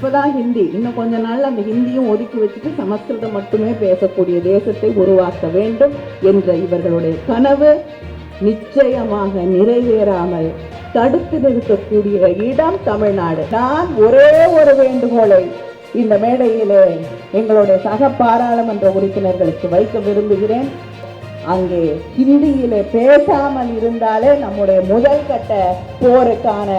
இப்போதான் ஹிந்தி. இன்னும் கொஞ்ச நாள் அந்த ஹிந்தியும் ஒதுக்கி வச்சுட்டு சமஸ்கிருதம் மட்டுமே பேசக்கூடிய தேசத்தை உருவாக்க வேண்டும் என்ற இவர்களுடைய கனவு நிச்சயமாக நிறைவேறாமல் தடுத்து நிறுத்தக்கூடிய இடம் தமிழ்நாடு. நான் ஒரே ஒரு வேண்டுகோளை இந்த மேடையிலே எங்களுடைய சக பாராளுமன்ற உறுப்பினர்களுக்கு வைக்க விரும்புகிறேன். அங்கே ஹிந்தியிலே பேசாமல் இருந்தாலே நம்முடைய முதல் கட்ட போருக்கான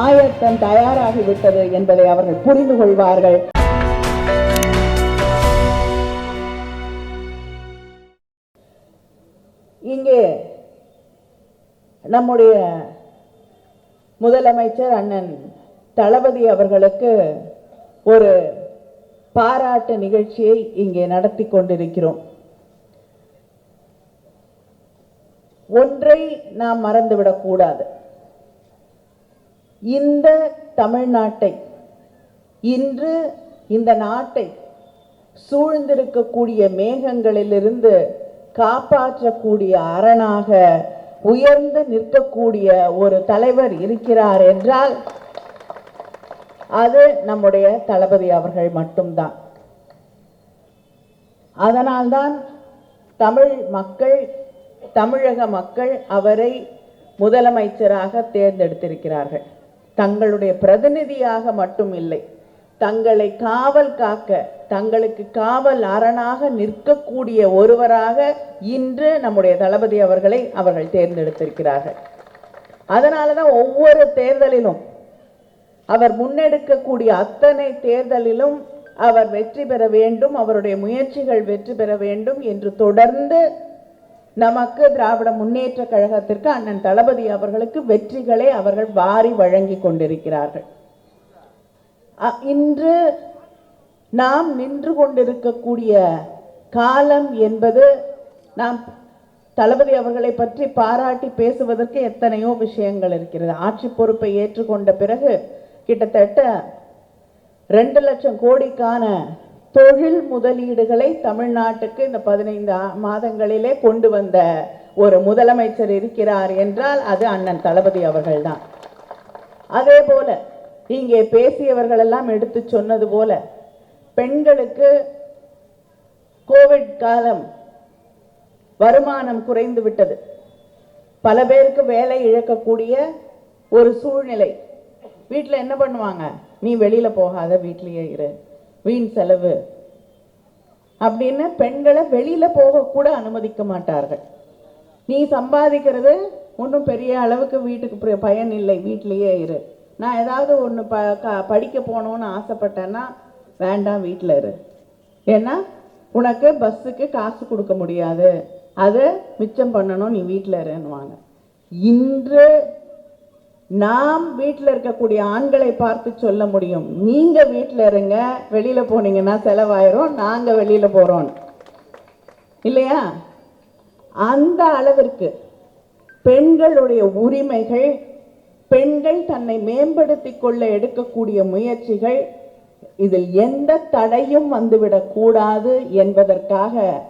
ஆயத்தம் தயாராகிவிட்டது என்பதை அவர்கள் புரிந்து கொள்வார்கள். இங்கே நம்முடைய முதலமைச்சர் அண்ணன் தளபதி அவர்களுக்கு ஒரு பாராட்டு நிகழ்ச்சியை இங்கே நடத்தி கொண்டிருக்கிறோம். ஒன்றை நாம் மறந்துவிடக்கூடாது இந்த தமிழ்நாட்டை இன்று இந்த நாட்டை சூழ்ந்திருக்கக்கூடிய மேகங்களிலிருந்து காப்பாற்றக்கூடிய அரணாக உயர்ந்து நிற்கக்கூடிய ஒரு தலைவர் இருக்கிறார் என்றால் அது நம்முடைய தளபதி அவர்கள் மட்டும்தான். அதனால்தான் தமிழ் மக்கள் தமிழக மக்கள் அவரை முதலமைச்சராக தேர்ந்தெடுத்திருக்கிறார்கள். தங்களுடைய பிரதிநிதியாக மட்டும் இல்லை தங்களை காவல் காக்க தங்களுக்கு காவல் அரணாக நிற்கக்கூடிய ஒருவராக இன்று நம்முடைய தளபதி அவர்களை அவர்கள் தேர்ந்தெடுத்திருக்கிறார்கள். அதனால தான் ஒவ்வொரு தேர்தலிலும் அவர் முன்னெடுக்கக்கூடிய அத்தனை தேர்தலிலும் அவர் வெற்றி பெற வேண்டும் அவருடைய முயற்சிகள் வெற்றி பெற வேண்டும் என்று தொடர்ந்து நமக்கு திராவிட முன்னேற்ற கழகத்திற்கு அண்ணன் தளபதி அவர்களுக்கு வெற்றிகளை அவர்கள் வாரி வழங்கி கொண்டிருக்கிறார்கள். இன்று நாம் நின்று கொண்டிருக்கக்கூடிய காலம் என்பது நாம் தளபதி அவர்களை பற்றி பாராட்டி பேசுவதற்கு எத்தனையோ விஷயங்கள் இருக்கிறது. ஆட்சி பொறுப்பை ஏற்றுக்கொண்ட பிறகு கிட்டத்தட்ட ரெண்டு லட்சம் கோடிக்கான தொழில் முதலீடுகளை தமிழ்நாட்டுக்கு இந்த பதினைந்து மாதங்களிலே கொண்டு வந்த ஒரு முதலமைச்சர் இருக்கிறார் என்றால் அது அண்ணன் தளபதி அவர்கள்தான். அதே போல இங்கே பேசியவர்களெல்லாம் எடுத்து சொன்னது போல பெண்களுக்கு கோவிட் காலம் வருமானம் குறைந்து விட்டது. பல பேருக்கு வேலை இழக்கக்கூடிய ஒரு சூழ்நிலை. வீட்டில் என்ன பண்ணுவாங்க? நீ வெளியில் போகாத வீட்லேயே இரு. வீண் செலவு. அப்படின்னு பெண்களை வெளியில் போக கூட அனுமதிக்க மாட்டார்கள். நீ சம்பாதிக்கிறது ஒன்றும் பெரிய அளவுக்கு வீட்டுக்கு பயன் இல்லை. வீட்டிலையே இரு. நான் ஏதாவது ஒன்று ப க படிக்க போகணுன்னு ஆசைப்பட்டேன்னா வேண்டாம் வீட்டில் இரு. ஏன்னா உனக்கு பஸ்ஸுக்கு காசு கொடுக்க முடியாது. அதை மிச்சம் பண்ணணும் நீ வீட்டில் இருன்னுவாங்க. இன்று நாம் வீட்டில் இருக்கக்கூடிய ஆண்களை பார்த்து சொல்ல முடியும். நீங்க வீட்டில் இருங்க வெளியில போனீங்கன்னா செலவாயிரும் நாங்க வெளியில போறோம். இல்லையா? அந்த அளவிற்கு பெண்களுடைய உரிமைகள் பெண்கள் தன்னை மேம்படுத்தி கொள்ள எடுக்கக்கூடிய முயற்சிகள் இதில் எந்த தடையும் வந்துவிடக்கூடாது என்பதற்காக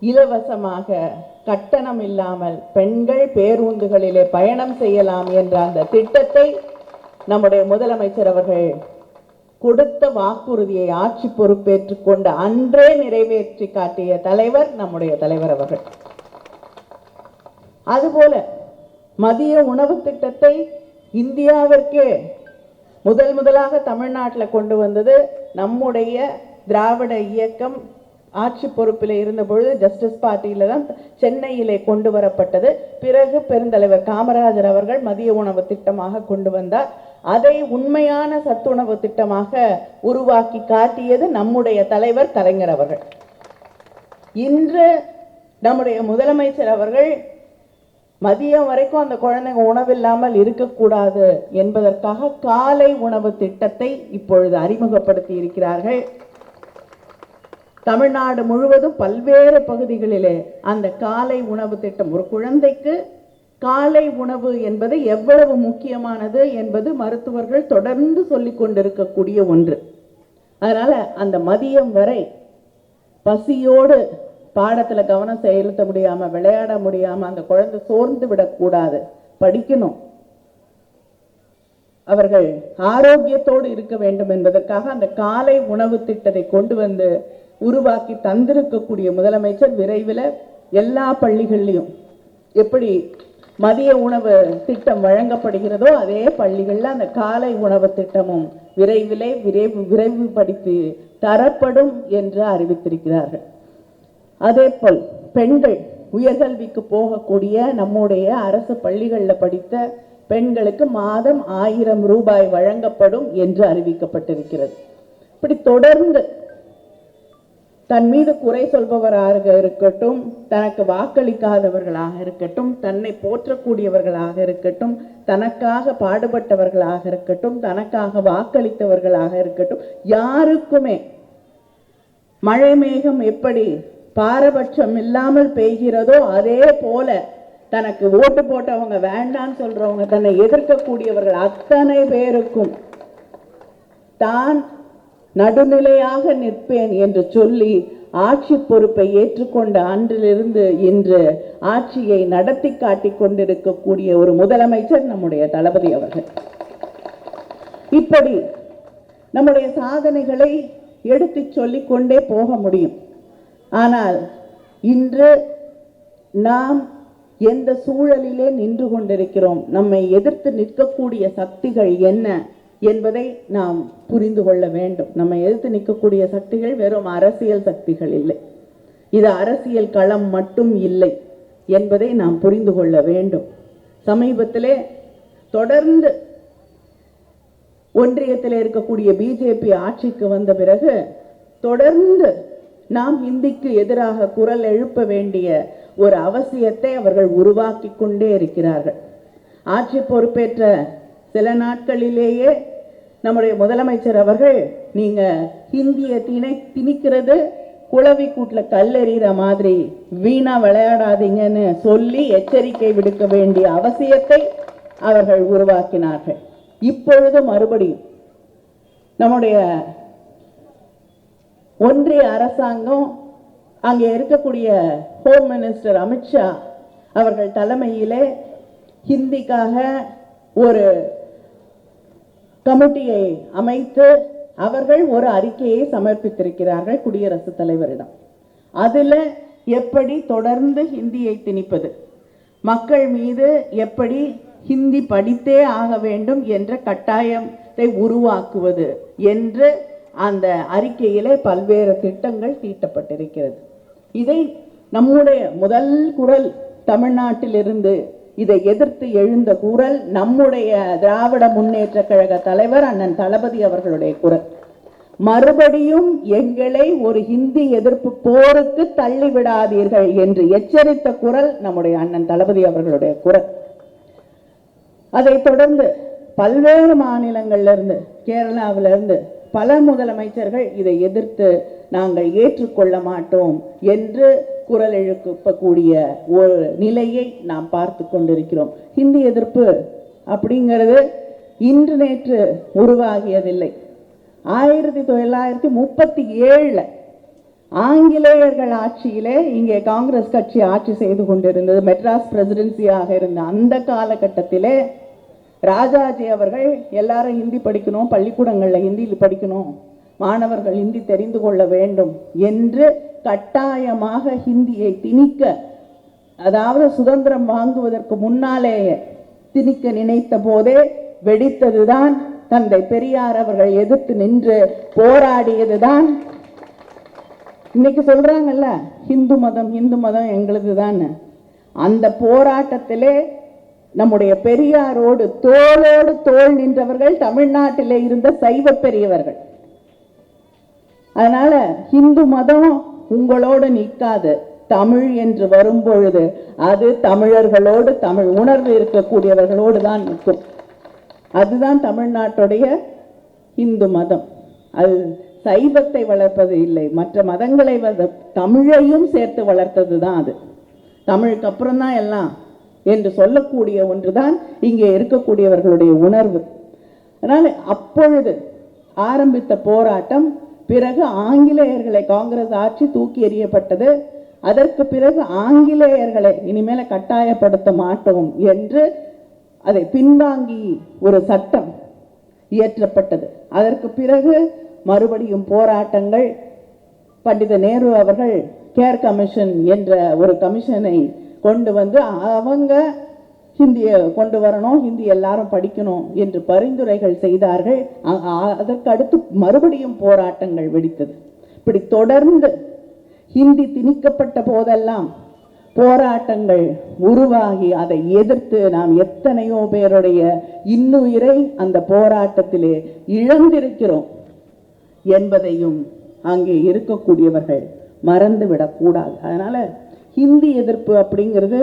இலவசமாக கட்டணம் இல்லாமல் பெண்கள் பேருந்துகளிலே பயணம் செய்யலாம் என்ற அந்த திட்டத்தை நம்முடைய முதலமைச்சர் அவர்கள் கொடுத்த வாக்குறுதியை ஆட்சி பொறுப்பேற்றுக் கொண்ட அன்றே நிறைவேற்றி காட்டிய தலைவர் நம்முடைய தலைவர் அவர்கள். அதுபோல மதிய உணவு திட்டத்தை இந்தியாவிற்கு முதல் முதலாக தமிழ்நாட்டில் கொண்டு வந்தது நம்முடைய திராவிட இயக்கம் ஆட்சி பொறுப்பில் இருந்தபொழுது ஜஸ்டிஸ் பார்ட்டியில தான் சென்னையிலே கொண்டு வரப்பட்டது. பிறகு பெருந்தலைவர் காமராஜர் அவர்கள் மதிய உணவு திட்டமாக கொண்டு வந்தார். அதை உண்மையான சத்துணவு திட்டமாக உருவாக்கி காட்டியது நம்முடைய தலைவர் கலைஞர் அவர்கள். இன்று நம்முடைய முதலமைச்சர் அவர்கள் மதியம் வரைக்கும் அந்த குழந்தைங்க உணவில்லாமல் இருக்கக்கூடாது என்பதற்காக காலை உணவு திட்டத்தை இப்பொழுது அறிமுகப்படுத்தி இருக்கிறார்கள். தமிழ்நாடு முழுவதும் பல்வேறு பகுதிகளிலே அந்த காலை உணவு திட்டம். ஒரு குழந்தைக்கு காலை உணவு என்பது எவ்வளவு முக்கியமானது என்பது மருத்துவர்கள் தொடர்ந்து சொல்லி கொண்டிருக்கக்கூடிய ஒன்று. அதனால் அந்த மதியம் வரை பசியோடு பாடத்தில் கவனம் செலுத்த முடியாமல் விளையாட முடியாமல் அந்த குழந்தை சோர்ந்து விடக்கூடாது. படிக்கணும். அவர்கள் ஆரோக்கியத்தோடு இருக்க வேண்டும் என்பதற்காக அந்த காலை உணவு திட்டத்தை கொண்டு வந்து உருவாக்கி தந்திருக்கக்கூடிய முதலமைச்சர் விரைவில் எல்லா பள்ளிகள்லையும் எப்படி மதிய உணவு திட்டம் வழங்கப்படுகிறதோ அதே பள்ளிகளில் அந்த காலை உணவு திட்டமும் விரைவிலே விரைவு விரைவுபடுத்தி தரப்படும் என்று அறிவித்திருக்கிறார்கள். அதே போல் பெண்கள் உயர்கல்விக்கு போகக்கூடிய நம்முடைய அரசு பள்ளிகளில் படித்த பெண்களுக்கு மாதம் ஆயிரம் ரூபாய் வழங்கப்படும் என்று அறிவிக்கப்பட்டிருக்கிறது. இப்படி தொடர்ந்து தன் மீது குறை சொல்பவராக இருக்கட்டும் தனக்கு வாக்களிக்காதவர்களாக இருக்கட்டும் தன்னை போற்றக்கூடியவர்களாக இருக்கட்டும் தனக்காக பாடுபட்டவர்களாக இருக்கட்டும் தனக்காக வாக்களித்தவர்களாக இருக்கட்டும் யாருக்குமே மழை மேகம் எப்படி பாரபட்சம் இல்லாமல் பெய்கிறதோ அதே போல தனக்கு ஓட்டு போட்டவங்க வேண்டான்னு சொல்றவங்க தன்னை எதிர்க்கக்கூடியவர்கள் அத்தனை பேருக்கும் தான் நடுநிலையாக நிற்பேன் என்று சொல்லி ஆட்சி பொறுப்பை ஏற்றுக்கொண்ட அன்றிலிருந்து இன்று ஆட்சியை நடத்தி காட்டி கொண்டிருக்கக்கூடிய ஒரு முதலமைச்சர் நம்முடைய தளபதி அவர்கள். இப்படி நம்முடைய சாதனைகளை எடுத்து சொல்லி கொண்டே போக முடியும். ஆனால் இன்று நாம் எந்த சூழலிலே நின்று கொண்டிருக்கிறோம்? நம்மை எதிர்த்து நிற்கக்கூடிய சக்திகள் என்ன என்பதை நாம் புரிந்து கொள்ள வேண்டும். நம்மை எதிர்த்து நிற்கக்கூடிய சக்திகள் வெறும் அரசியல் சக்திகள் இல்லை. இது அரசியல் களம் மட்டும் இல்லை என்பதை நாம் புரிந்து கொள்ள வேண்டும். சமீபத்திலே தொடர்ந்து ஒன்றியத்தில் இருக்கக்கூடிய பிஜேபி ஆட்சிக்கு வந்த பிறகு தொடர்ந்து நாம் இந்திக்கு எதிராக குரல் எழுப்ப வேண்டிய ஒரு அவசியத்தை அவர்கள் உருவாக்கி கொண்டே இருக்கிறார்கள். ஆட்சி பொறுப்பேற்ற சில நாட்களிலேயே நம்முடைய முதலமைச்சர் அவர்கள் நீங்க ஹிந்திய திணை திணிக்கிறது குளவி கூட்டில் கல்லெறிகிற மாதிரி வீணா விளையாடாதீங்கன்னு சொல்லி எச்சரிக்கை விடுக்க வேண்டிய அவசியத்தை அவர்கள் உருவாக்கினார்கள். இப்பொழுது மறுபடியும் நம்முடைய ஒன்றிய அரசாங்கம் அங்கே இருக்கக்கூடிய ஹோம் மினிஸ்டர் அமித்ஷா அவர்கள் தலைமையிலே ஹிந்திக்காக ஒரு கமிட்டியை அமைத்து அவர்கள் ஒரு அறிக்கையை சமர்ப்பித்திருக்கிறார்கள் குடியரசுத் தலைவரிடம். அதில் எப்படி தொடர்ந்து ஹிந்தியை திணிப்பது? மக்கள் மீது எப்படி ஹிந்தி படித்தே ஆக வேண்டும் என்ற கட்டாயத்தை உருவாக்குவது என்று அந்த அறிக்கையிலே பல்வேறு திட்டங்கள் தீட்டப்பட்டிருக்கிறது. இதை நம்முடைய முதல் குரல் தமிழ்நாட்டிலிருந்து இதை எதிர்த்து எழுந்த குரல் நம்முடைய திராவிட முன்னேற்ற கழக தலைவர் அண்ணன் தளபதி அவர்களுடைய குரல். மறுபடியும் எங்களை ஒரு ஹிந்தி எதிர்ப்பு போருக்கு தள்ளிவிடாதீர்கள் என்று எச்சரித்த குரல் நம்முடைய அண்ணன் தளபதி அவர்களுடைய குரல். அதைத் தொடர்ந்து பல்வேறு மாநிலங்கள்ல இருந்து கேரளாவில இருந்து பல முதலமைச்சர்கள் இதை எதிர்த்து நாங்கள் ஏற்றுக்கொள்ள மாட்டோம் என்று குரல் எழுப்பக்கூடிய ஒரு நிலையை நாம் பார்த்து கொண்டிருக்கிறோம். ஹிந்தி எதிர்ப்பு அப்படிங்கிறது இன்று நேற்று உருவாகியதில்லை. ஆயிரத்தி தொள்ளாயிரத்தி முப்பத்தி ஏழுல ஆங்கிலேயர்கள் ஆட்சியிலே இங்கே காங்கிரஸ் கட்சி ஆட்சி செய்து கொண்டிருந்தது மெட்ராஸ் பிரசிடென்சியாக இருந்த அந்த காலகட்டத்திலே ராஜாஜி அவர்கள் எல்லாரும் ஹிந்தி படிக்கணும் பள்ளிக்கூடங்களில் ஹிந்தியில் படிக்கணும். மாணவர்கள் ஹிந்தி தெரிந்து கொள்ள வேண்டும் என்று கட்டாயமாக ஹிந்தியை திணிக்க அதாவது சுதந்திரம் வாங்குவதற்கு முன்னாலேயே திணிக்க நினைத்த போதே வெடித்ததுதான் தந்தை பெரியார் அவர்கள் எதிர்த்து நின்று போராடியதுதான். இன்னைக்கு சொல்றாங்கல்ல ஹிந்து மதம் ஹிந்து மதம் எங்களுது அந்த போராட்டத்திலே நம்முடைய பெரியாரோடு தோளோடு தோல் நின்றவர்கள் தமிழ்நாட்டில் இருந்த சைவ பெரியவர்கள். அதனால ஹிந்து மதம் உங்களோடு நிற்காது. தமிழ் என்று வரும்பொழுது அது தமிழர்களோடு தமிழ் உணர்வு இருக்கக்கூடியவர்களோடு தான் நிற்கும். அதுதான் தமிழ்நாட்டுடைய இந்து மதம். அது சைவத்தை வளர்ப்பது இல்லை. மற்ற மதங்களை தமிழையும் சேர்த்து வளர்த்தது தான் அது. தமிழுக்கு அப்புறம் தான் எல்லாம் என்று சொல்லக்கூடிய ஒன்றுதான் இங்கே இருக்கக்கூடியவர்களுடைய உணர்வு. அதனால் அப்பொழுது ஆரம்பித்த போராட்டம் பிறகு ஆங்கிலேயர்களை காங்கிரஸ் ஆட்சி தூக்கி எறியப்பட்டது. அதற்கு பிறகு ஆங்கிலேயர்களை இனிமேல கட்டாயப்படுத்த மாட்டோம் என்று அதை பின்வாங்கி ஒரு சட்டம் இயற்றப்பட்டது. அதற்கு பிறகு மறுபடியும் போராட்டங்கள் பண்டித நேரு அவர்கள் கேர் கமிஷன் என்ற ஒரு கமிஷனை கொண்டு வந்து அவங்க ஹிந்தியை கொண்டு வரணும் ஹிந்தி எல்லாரும் படிக்கணும் என்று பரிந்துரைகள் செய்தார்கள். அதற்கு அடுத்து மறுபடியும் போராட்டங்கள் வெடித்தது. இப்படி தொடர்ந்து ஹிந்தி திணிக்கப்பட்ட போதெல்லாம் போராட்டங்கள் உருவாகி அதை எதிர்த்து நாம் எத்தனையோ பேருடைய இன்னுயிரை அந்த போராட்டத்திலே இழந்திருக்கிறோம் என்பதையும் அங்கே இருக்கக்கூடியவர்கள் மறந்து விடக்கூடாது அதனால ஹிந்தி எதிர்ப்பு அப்படிங்கிறது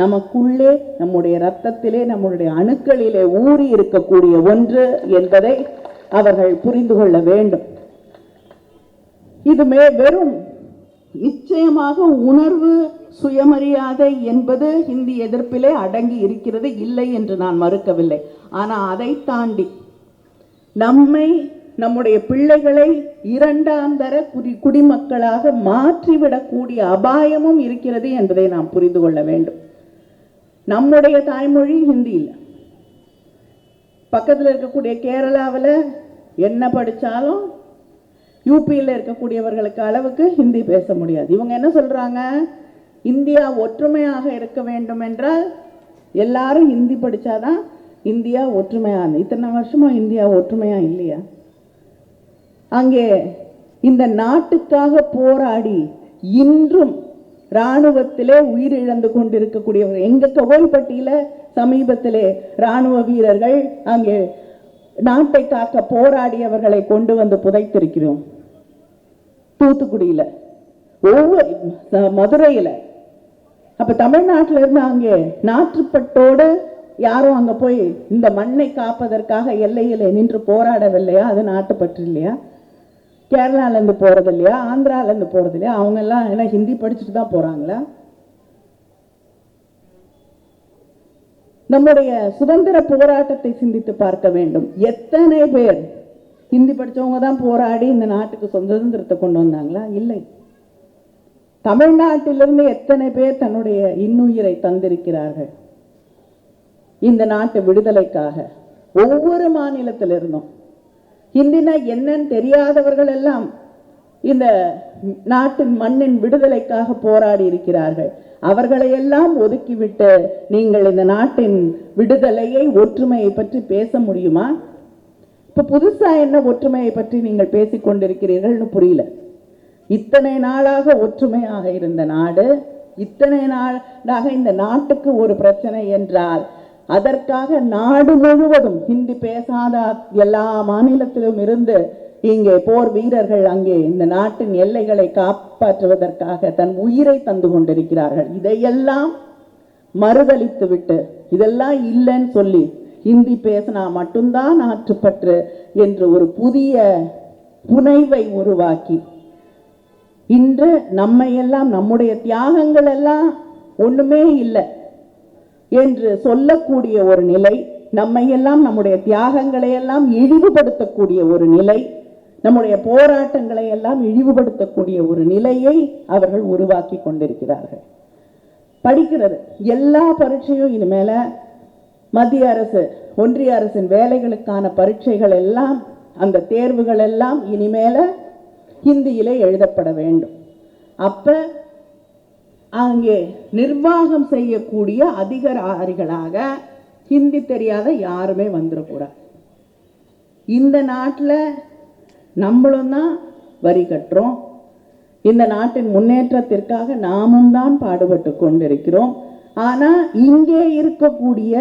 நமக்குள்ளே நம்முடைய ரத்தத்திலே நம்முடைய அணுக்களிலே ஊறி இருக்கக்கூடிய ஒன்று என்பதை அவர்கள் புரிந்து கொள்ள வேண்டும். இதுமே வெறும் நிச்சயமாக உணர்வு சுயமரியாதை என்பது ஹிந்தி எதிர்ப்பிலே அடங்கி இருக்கிறது இல்லை என்று நான் மறுக்கவில்லை. ஆனால் அதை தாண்டி நம்மை நம்முடைய பிள்ளைகளை இரண்டாம் தர குடி குடிமக்களாக மாற்றிவிடக்கூடிய அபாயமும் இருக்கிறது என்பதை நாம் புரிந்து கொள்ள வேண்டும். நம்முடைய தாய்மொழி ஹிந்தி இல்லை. பக்கத்தில் இருக்கக்கூடிய கேரளாவில் என்ன படித்தாலும் யூபியில் இருக்கக்கூடியவர்களுக்கு அளவுக்கு ஹிந்தி பேச முடியாது. இவங்க என்ன சொல்கிறாங்க இந்தியா ஒற்றுமையாக இருக்க வேண்டும் என்றால் எல்லாரும் ஹிந்தி படித்தாதான் இந்தியா ஒற்றுமையாக இத்தனை வருஷமா இந்தியா ஒற்றுமையாக இல்லையா? அங்கே இந்த நாட்டுக்காக போராடி இன்றும் இராணுவத்திலே உயிரிழந்து கொண்டிருக்கக்கூடியவர்கள் எங்க கோவில்பட்டியில சமீபத்திலே இராணுவ வீரர்கள் அங்கே நாட்டை காக்க போராடியவர்களை கொண்டு வந்து புதைத்திருக்கிறோம். தூத்துக்குடியில. ஒவ்வொரு மதுரையில. அப்ப தமிழ்நாட்டில இருந்து அங்கே நாற்றுப்பட்டோடு யாரும் அங்க போய் இந்த மண்ணை காப்பதற்காக எல்லையிலே நின்று போராடவில்லையா? அது நாட்டுப்பற்று இல்லையா? கேரளால இருந்து போறது இல்லையா ஆந்திரால இருந்து போறது இல்லையா அவங்க எல்லாம் என்ன ஹிந்தி படிச்சுட்டு தான் போறாங்களா? நம்முடைய சுதந்திர போராட்டத்தை சிந்தித்து பார்க்க வேண்டும். எத்தனை பேர் ஹிந்தி படித்தவங்க தான் போராடி இந்த நாட்டுக்கு சுதந்திரத்தை கொண்டு வந்தாங்களா? இல்லை. தமிழ்நாட்டிலிருந்து எத்தனை பேர் தன்னுடைய இன்னுயிரை தந்திருக்கிறார்கள்? இந்த நாட்டு விடுதலைக்காக. ஒவ்வொரு மாநிலத்திலிருந்தும். ஹிந்தினா என்னன்னு தெரியாதவர்கள் எல்லாம் இந்த நாட்டின் மண்ணின் விடுதலைக்காக போராடி இருக்கிறார்கள். அவர்களை எல்லாம் ஒதுக்கிவிட்டு நீங்கள் இந்த நாட்டின் விடுதலையை ஒற்றுமையை பற்றி பேச முடியுமா? இப்போ புதுசா என்ன ஒற்றுமையை பற்றி நீங்கள் பேசிக் கொண்டிருக்கிறீர்கள்னு புரியல. இத்தனை நாளாக ஒற்றுமையாக இருந்த நாடு இத்தனை நாளாக இந்த நாட்டுக்கு ஒரு பிரச்சனை என்றால் அதற்காக நாடு முழுவதும் ஹிந்தி பேசாத எல்லா மாநிலத்திலும் இருந்து இங்கே போர் வீரர்கள் அங்கே இந்த நாட்டின் எல்லைகளை காப்பாற்றுவதற்காக தன் உயிரை தந்து கொண்டிருக்கிறார்கள். இதையெல்லாம் மறுதலித்து விட்டு இதெல்லாம் இல்லைன்னு சொல்லி ஹிந்தி பேசினா மட்டும்தான் ஆற்றுப்பற்று என்று ஒரு புதிய புனைவை உருவாக்கி இன்று நம்மையெல்லாம் நம்முடைய தியாகங்கள் எல்லாம் ஒண்ணுமே இல்லை. என்று சொல்லக்கூடிய ஒரு நிலை நம்மையெல்லாம் நம்முடைய தியாகங்களை எல்லாம் இழிவுபடுத்தக்கூடிய ஒரு நிலை நம்முடைய போராட்டங்களை எல்லாம் இழிவுபடுத்தக்கூடிய ஒரு நிலையை அவர்கள் உருவாக்கி கொண்டிருக்கிறார்கள். படிக்கிறது எல்லா பரீட்சையும் இனிமேல மத்திய அரசு ஒன்றிய அரசின் வேலைகளுக்கான பரீட்சைகள் எல்லாம் அந்த தேர்வுகள் எல்லாம் இனிமேல ஹிந்தியிலே எழுதப்பட வேண்டும். அப்ப அங்கே நிர்வாகம் செய்யக்கூடிய அதிகாரிகளாக ஹிந்தி தெரியாத யாருமே வந்துடக்கூடாது இந்த நாட்டில் நம்மளும் தான் வரி கட்டுறோம். இந்த நாட்டின் முன்னேற்றத்திற்காக நாமும் தான் பாடுபட்டு கொண்டிருக்கிறோம். ஆனால் இங்கே இருக்கக்கூடிய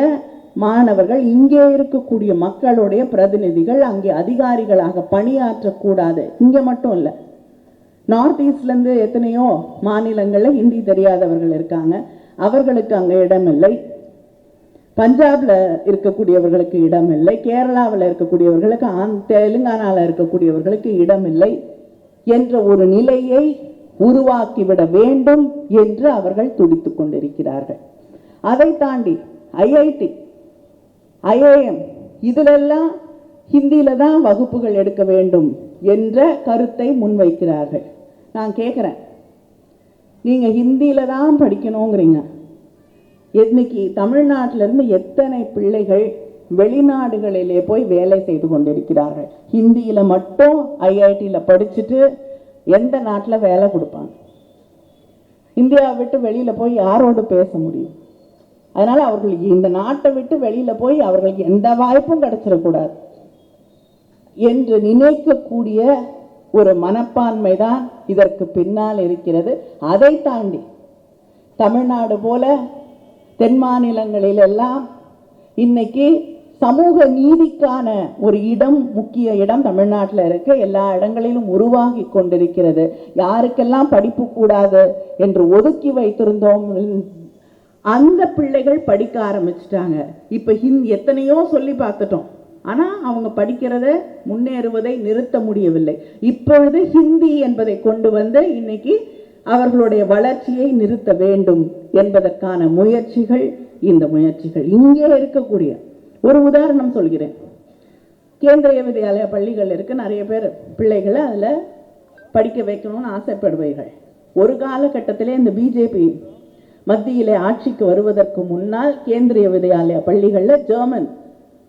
மாணவர்கள் இங்கே இருக்கக்கூடிய மக்களுடைய பிரதிநிதிகள் அங்கே அதிகாரிகளாக பணியாற்றக்கூடாது. இங்கே மட்டும் இல்லை. நார்த் ஈஸ்ட்லேருந்து எத்தனையோ மாநிலங்களில் ஹிந்தி தெரியாதவர்கள் இருக்காங்க. அவர்களுக்கு அங்கே இடமில்லை. பஞ்சாப்ல இருக்கக்கூடியவர்களுக்கு இடமில்லை. கேரளாவில் இருக்கக்கூடியவர்களுக்கு ஆந் தெலுங்கானாவில் இருக்கக்கூடியவர்களுக்கு இடமில்லை என்ற ஒரு நிலையை உருவாக்கிவிட வேண்டும் என்று அவர்கள் துடித்துக் கொண்டிருக்கிறார்கள். அதை தாண்டி ஐஐடி ஐஏஎம் இதிலெல்லாம் ஹிந்தியில தான் வகுப்புகள் எடுக்க வேண்டும் என்ற கருத்தை முன்வைக்கிறார்கள். நான் கேட்குறேன் நீங்கள் ஹிந்தியில் தான் படிக்கணுங்கிறீங்க. இன்னைக்கு தமிழ்நாட்டில இருந்து எத்தனை பிள்ளைகள் வெளிநாடுகளிலே போய் வேலை செய்து கொண்டிருக்கிறார்கள்? ஹிந்தியில் மட்டும் ஐஐடியில் படிச்சுட்டு எந்த நாட்டில் வேலை கொடுப்பாங்க? இந்தியாவை விட்டு வெளியில போய் யாரோடு பேச முடியும்? அதனால அவர்களுக்கு இந்த நாட்டை விட்டு வெளியில போய் அவர்களுக்கு எந்த வாய்ப்பும் கிடைச்சிடக்கூடாது. என்று நினைக்கக்கூடிய ஒரு மனப்பான்மை தான் இதற்கு பின்னால் இருக்கிறது. அதை தாண்டி தமிழ்நாடு போல தென் மாநிலங்களில் எல்லாம் இன்னைக்கு சமூக நீதிக்கான ஒரு இடம் முக்கிய இடம் தமிழ்நாட்டில் இருக்கு. எல்லா இடங்களிலும் உருவாகி கொண்டிருக்கிறது. யாருக்கெல்லாம் படிப்பு கூடாது என்று ஒதுக்கி வைத்திருந்தோம். அந்த பிள்ளைகள் படிக்க ஆரம்பிச்சிட்டாங்க. இப்போ ஹிந் எத்தனையோ சொல்லி பார்த்துட்டோம். ஆனால் அவங்க படிக்கிறத முன்னேறுவதை நிறுத்த முடியவில்லை. இப்பொழுது ஹிந்தி என்பதை கொண்டு வந்து இன்னைக்கு அவர்களுடைய வளர்ச்சியை நிறுத்த வேண்டும் என்பதற்கான முயற்சிகள் இந்த முயற்சிகள் இங்கே இருக்கக்கூடிய ஒரு உதாரணம் சொல்கிறேன். கேந்திரிய வித்யாலய பள்ளிகள் இருக்கு நிறைய பேர் பிள்ளைகளை அதில் படிக்க வைக்கணும்னு ஆசைப்படுவீர்கள் ஒரு காலகட்டத்திலே இந்த பிஜேபி மத்தியிலே ஆட்சிக்கு வருவதற்கு முன்னால் கேந்திரிய வித்யாலய பள்ளிகளில் ஜெர்மன்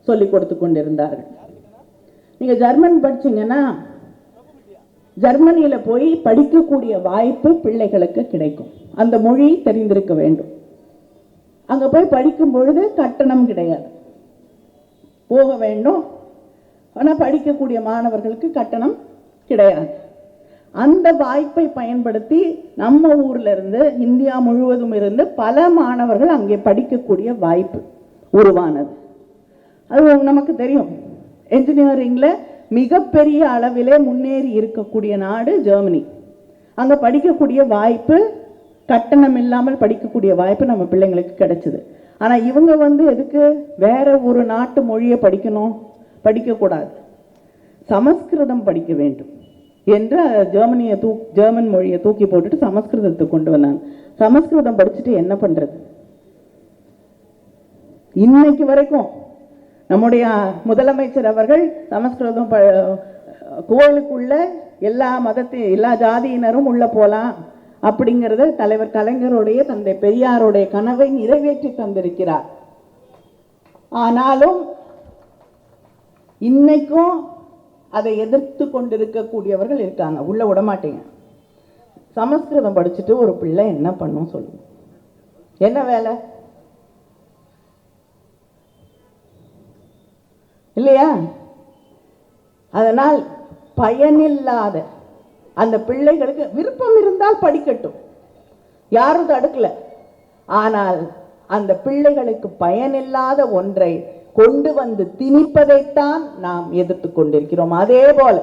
சொல்லி கொடுத்து கொண்டிருந்தார்கள். நீங்க ஜெர்மன் படிச்சீங்கன்னா ஜெர்மனியில போய் படிக்கக்கூடிய வாய்ப்பு பிள்ளைகளுக்கு கிடைக்கும். அந்த மொழி தெரிந்திருக்க வேண்டும். அங்க போய் படிக்கும் பொழுது கட்டணம் கிடையாது. போக வேண்டும். ஆனா படிக்கக்கூடிய மாணவர்களுக்கு கட்டணம் கிடையாது. அந்த வாய்ப்பை பயன்படுத்தி நம்ம ஊர்ல இருந்து இந்தியா முழுவதும் இருந்து பல மாணவர்கள் அங்கே படிக்கக்கூடிய வாய்ப்பு உருவானது. அது நமக்கு தெரியும். என்ஜினியரிங்கில் மிகப்பெரிய அளவிலே முன்னேறி இருக்கக்கூடிய நாடு ஜெர்மனி அங்கே படிக்கக்கூடிய வாய்ப்பு கட்டணம் இல்லாமல் படிக்கக்கூடிய வாய்ப்பு நம்ம பிள்ளைங்களுக்கு கிடைச்சிது. ஆனால் இவங்க வந்து எதுக்கு? வேற ஒரு நாட்டு மொழியை படிக்கணும் படிக்கக்கூடாது. சமஸ்கிருதம் படிக்க வேண்டும் என்று ஜெர்மனியை தூ ஜெர்மன் மொழியை தூக்கி போட்டுட்டு சமஸ்கிருதத்தை கொண்டு வந்தாங்க. சமஸ்கிருதம் படிச்சுட்டு என்ன பண்றது? இன்னைக்கு வரைக்கும் நம்முடைய முதலமைச்சர் அவர்கள் சமஸ்கிருதம் ப- எல்லா மதத்தை எல்லா ஜாதியினரும் உள்ள போலாம் அப்படிங்கிறத தலைவர் கலைஞருடைய தந்தை பெரியாருடைய கனவை நிறைவேற்றி தந்திருக்கிறார். ஆனாலும் இன்னைக்கும் அதை எதிர்த்து கொண்டிருக்கக்கூடியவர்கள் இருக்காங்க. உள்ள விடமாட்டேங்க சமஸ்கிருதம் படிச்சுட்டு ஒரு பிள்ளை என்ன பண்ணும் சொல்லுங்க. என்ன வேலை? இல்லையா? அதனால் பயனில்லாத அந்த பிள்ளைகளுக்கு விருப்பம் இருந்தால் படிக்கட்டும். யாரும் தடுக்கல. ஆனால் அந்த பிள்ளைகளுக்கு பயனில்லாத ஒன்றை கொண்டு வந்து திணிப்பதைத்தான் நாம் எதிர்த்து கொண்டிருக்கிறோம். அதே போல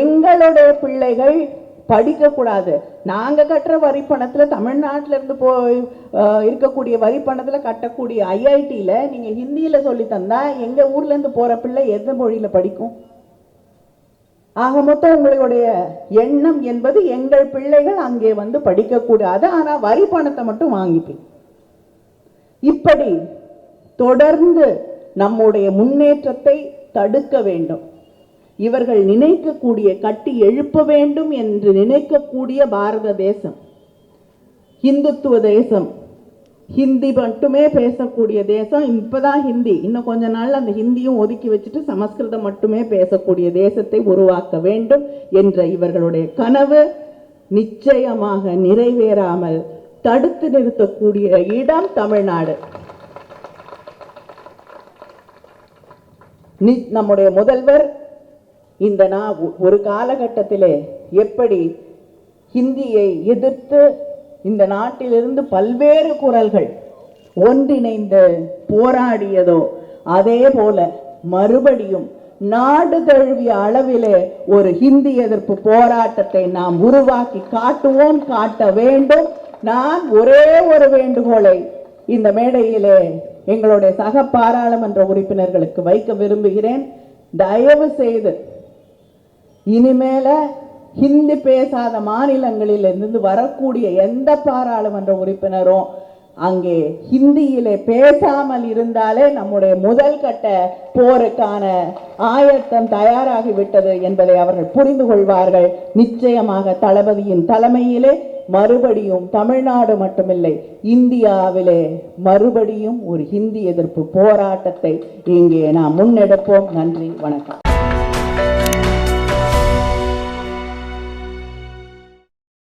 எங்களுடைய பிள்ளைகள் படிக்கக்கூடாது. நாங்கள் நாங்க கட்டுற வரி பணத்துல தமிழ்நாட்டுல இருந்து போய் அஹ், இருக்கக்கூடிய வரி பணத்துல கட்டக்கூடிய ஐஐடியில் நீங்க ஹிந்தியில் சொல்லி தந்தா எங்க ஊர்ல இருந்து போற பிள்ளை எந்த மொழியில படிக்கும்? ஆக மொத்தம் உங்களுடைய எண்ணம் என்பது எங்கள் பிள்ளைகள் அங்கே வந்து படிக்கக்கூடாது. ஆனால் வரி பணத்தை மட்டும் வாங்கிப்பீங்க இப்படி தொடர்ந்து நம்முடைய முன்னேற்றத்தை தடுக்க வேண்டும். இவர்கள் நினைக்கக்கூடிய கட்டி எழுப்ப வேண்டும் என்று நினைக்கக்கூடிய பாரத தேசம் இந்துத்துவ தேசம். ஹிந்தி மட்டுமே பேசக்கூடிய தேசம். இப்போதான் ஹிந்தி. இன்னும் கொஞ்ச நாள் அந்த ஹிந்தியும் ஒதுக்கி வச்சுட்டு சமஸ்கிருதம் மட்டுமே பேசக்கூடிய தேசத்தை உருவாக்க வேண்டும் என்ற இவர்களுடைய கனவு நிச்சயமாக நிறைவேறாமல் தடுத்து நிறுத்தக்கூடிய இடம் தமிழ்நாடு. நி- நம்முடைய முதல்வர் இந்த நா ஒரு காலகட்டத்திலே எப்படி ஹிந்தியை எதிர்த்து இந்த நாட்டிலிருந்து பல்வேறு குரல்கள் ஒன்றிணைந்து போராடியதோ அதே போல மறுபடியும் நாடு தழுவிய அளவிலே ஒரு ஹிந்தி எதிர்ப்பு போராட்டத்தை நாம் உருவாக்கி காட்டுவோம் காட்ட வேண்டும். நான் ஒரே ஒரு வேண்டுகோளை இந்த மேடையிலே எங்களுடைய சக பாராளுமன்ற உறுப்பினர்களுக்கு வைக்க விரும்புகிறேன். தயவு செய்து இனிமேல ஹிந்தி பேசாத மாநிலங்களில் இருந்து வரக்கூடிய எந்த பாராளுமன்ற உறுப்பினரும் அங்கே ஹிந்தியிலே பேசாமல் இருந்தாலே நம்முடைய முதல் கட்ட போருக்கான ஆயத்தம் தயாராகிவிட்டது என்பதை அவர்கள் புரிந்து கொள்வார்கள். நிச்சயமாக தளபதியின் தலைமையிலே மறுபடியும் தமிழ்நாடு மட்டுமில்லை இந்தியாவிலே மறுபடியும் ஒரு ஹிந்தி எதிர்ப்பு போராட்டத்தை இங்கே நாம் முன்னெடுப்போம். நன்றி வணக்கம்.